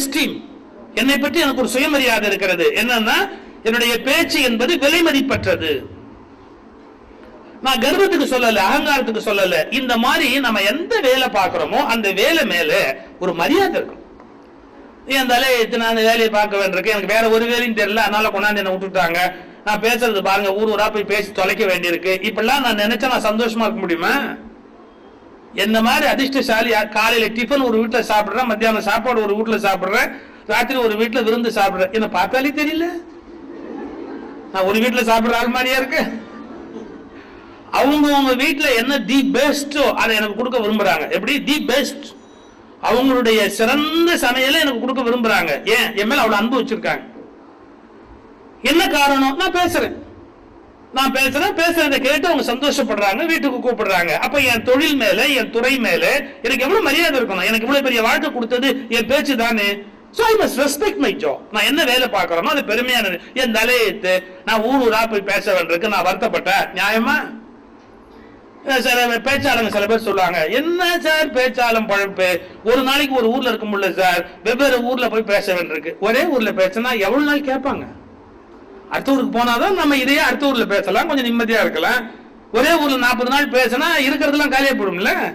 Esteem என்னை பற்றி எனக்கு ஒரு சுயமரியாதை இருக்கிறது. என்னன்னா என்னுடைய பேச்சு என்பது விலை மதிப்பற்றது. நான் கர்வத்துக்கு சொல்லல அகங்காரத்துக்கு சொல்லல. இந்த மாதிரி நம்ம எந்த வேலை பார்க்கிறோமோ அந்த வேலை மேல ஒரு மரியாதை இருக்கும் ஏன் தலை நான் அந்த வேலையை பார்க்க வேண்டியிருக்கு. எனக்கு வேற ஒரு வேலையும் தெரியல. அதனால கொண்டாந்து என்ன விட்டுட்டாங்க. நான் பேசுறது பாருங்க ஊர் ஊரா போய் பேசி தொலைக்க வேண்டியிருக்கு. இப்பெல்லாம் நான் நினைச்சா நான் சந்தோஷமா இருக்க முடியுமா? என்ன மாதிரி அதிர்ஷ்டசாலி காலையில டிஃபன் ஒரு வீட்டில் சாப்பிட்றேன் மத்தியானம் சாப்பாடு ஒரு வீட்டில் சாப்பிட்றேன் ராத்திரி ஒரு வீட்டில் விருந்து சாப்பிட்றேன். என்ன பார்த்தாலே தெரியல? நான் ஒரு வீட்டில் சாப்பிட்ற ஆள் மாதிரியா இருக்கு அவங்க அவங்க என்ன தி பெஸ்டோ அதை எனக்கு கொடுக்க விரும்புறாங்க. எப்படி? தி பெஸ்ட் அவங்களுடைய சிறந்த சமையலை எனக்கு கொடுக்க விரும்புறாங்க. ஏன்? என் மேலே அவ்வளோ அன்பு வச்சிருக்காங்க. என்ன காரணம்? நான் பேசுறேன். நான் பேசுறேன் பேசுறத கேட்டு அவங்க சந்தோஷப்படுறாங்க வீட்டுக்கு கூப்பிடுறாங்க. அப்ப என் தொழில் மேல என் துறை மேல எனக்கு எவ்வளவு மரியாதை இருக்கணும்? எனக்கு இவ்வளவு பெரிய வாழ்க்கை கொடுத்தது என் பேச்சு தானே? So I must respect my job நான் என்ன வேலை பார்க்குறோமோ அது பெருமையானது. என் தலையெழுத்து நான் ஊர் ஊரா போய் பேச வேண்டியிருக்கு. நான் வருத்தப்பட்டேன். நியாயமா? சில பேச்சாளங்க சில பேர் சொல்லுவாங்க என்ன சார் பேச்சாளம் பழப்பு? ஒரு நாளைக்கு ஒரு ஊர்ல இருக்க முடியல சார் வெவ்வேறு ஊர்ல போய் பேச வேண்டியிருக்கு. ஒரே ஊர்ல பேசினா எவ்வளவு நாள் கேட்பாங்க? அடுத்த ஊருக்கு போனாதான் நம்ம இதையே அடுத்த ஊர்ல பேசலாம். கொஞ்சம் நிம்மதியா இருக்கலாம். ஒரே ஊர்ல நாற்பது நாள் பேசினா இருக்கிறதெல்லாம் காலியாக போயிடும்ல.